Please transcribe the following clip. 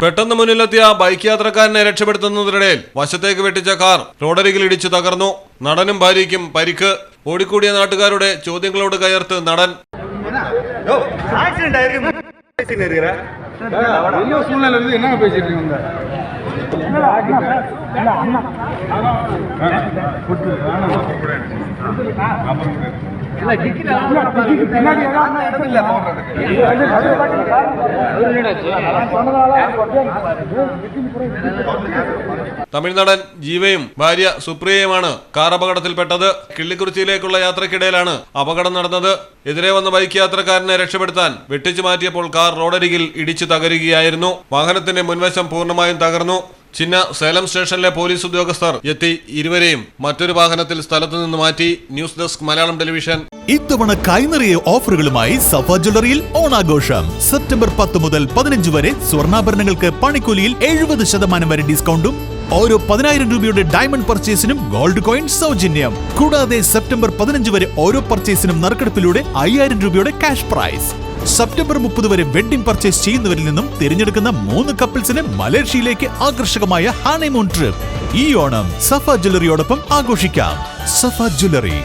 പെട്ടെന്ന് മുന്നിലെത്തിയ ബൈക്ക് യാത്രക്കാരനെ രക്ഷപ്പെടുത്തുന്നതിനിടയിൽ വശത്തേക്ക് വെട്ടിച്ച കാർ റോഡരികിൽ ഇടിച്ചു തകർന്നു നടനും ഭാര്യയ്ക്കും പരിക്ക് ഓടിക്കൂടിയ നാട്ടുകാരുടെ ചോദ്യങ്ങളോട് കയർത്ത് നടൻ என்ன சூழ்நிலை இருந்து என்ன பேசிட்டு இருக்கீங்க തമിഴ്നടൻ ജീവയും ഭാര്യ സുപ്രിയയുമാണ് കാർ അപകടത്തിൽപ്പെട്ടത്. കിള്ളിക്കുറിച്ചിയിലേക്കുള്ള യാത്രക്കിടയിലാണ് അപകടം നടന്നത്. എതിരെ വന്ന ബൈക്ക് യാത്രക്കാരനെ രക്ഷപ്പെടുത്താൻ വെട്ടിച്ചു മാറ്റിയപ്പോൾ കാർ റോഡരികിൽ ഇടിച്ചു തകരുകയായിരുന്നു. വാഹനത്തിന്റെ മുൻവശം പൂർണമായും തകർന്നു. ചിന്ന സേലം സ്റ്റേഷനിലെ പോലീസ് ഉദ്യോഗസ്ഥർ എത്തി ഇരുവരെയും മറ്റൊരു വാഹനത്തിൽ സ്ഥലത്തുനിന്ന് മാറ്റി. News desk Malayalam television. ഇത്തവണ കൈനിറിയ ഓഫറുകളുമായി സഫ ജ്വല്ലറിയിൽ ഓണാഘോഷം. സെപ്റ്റംബർ പത്ത് മുതൽ പതിനഞ്ച് വരെ സ്വർണാഭരണങ്ങൾക്ക് പണിക്കൂലിയിൽ എഴുപത് ശതമാനം വരെ ഡിസ്കൗണ്ടും ഓരോ പതിനായിരം രൂപയുടെ ഡയമണ്ട് പർച്ചേസിനും ഗോൾഡ് കോയിൻ സൗജന്യം. കൂടാതെ സെപ്റ്റംബർ പതിനഞ്ച് വരെ ഓരോ പർച്ചേസിനും നറുക്കെടുപ്പിലൂടെ അയ്യായിരം രൂപയുടെ ക്യാഷ് പ്രൈസ്. സെപ്റ്റംബർ മുപ്പത് വരെ വെഡിംഗ് പർച്ചേസ് ചെയ്യുന്നവരിൽ നിന്നും തിരഞ്ഞെടുക്കുന്ന മൂന്ന് കപ്പിൾസിന് മലേഷ്യയിലേക്ക് ആകർഷകമായ ഹണിമൂൺ ട്രിപ്പ്. ഈ ഓണം സഫ ജ്വല്ലറിയോടൊപ്പം ആഘോഷിക്കാം. സഫ ജ്വല്ലറി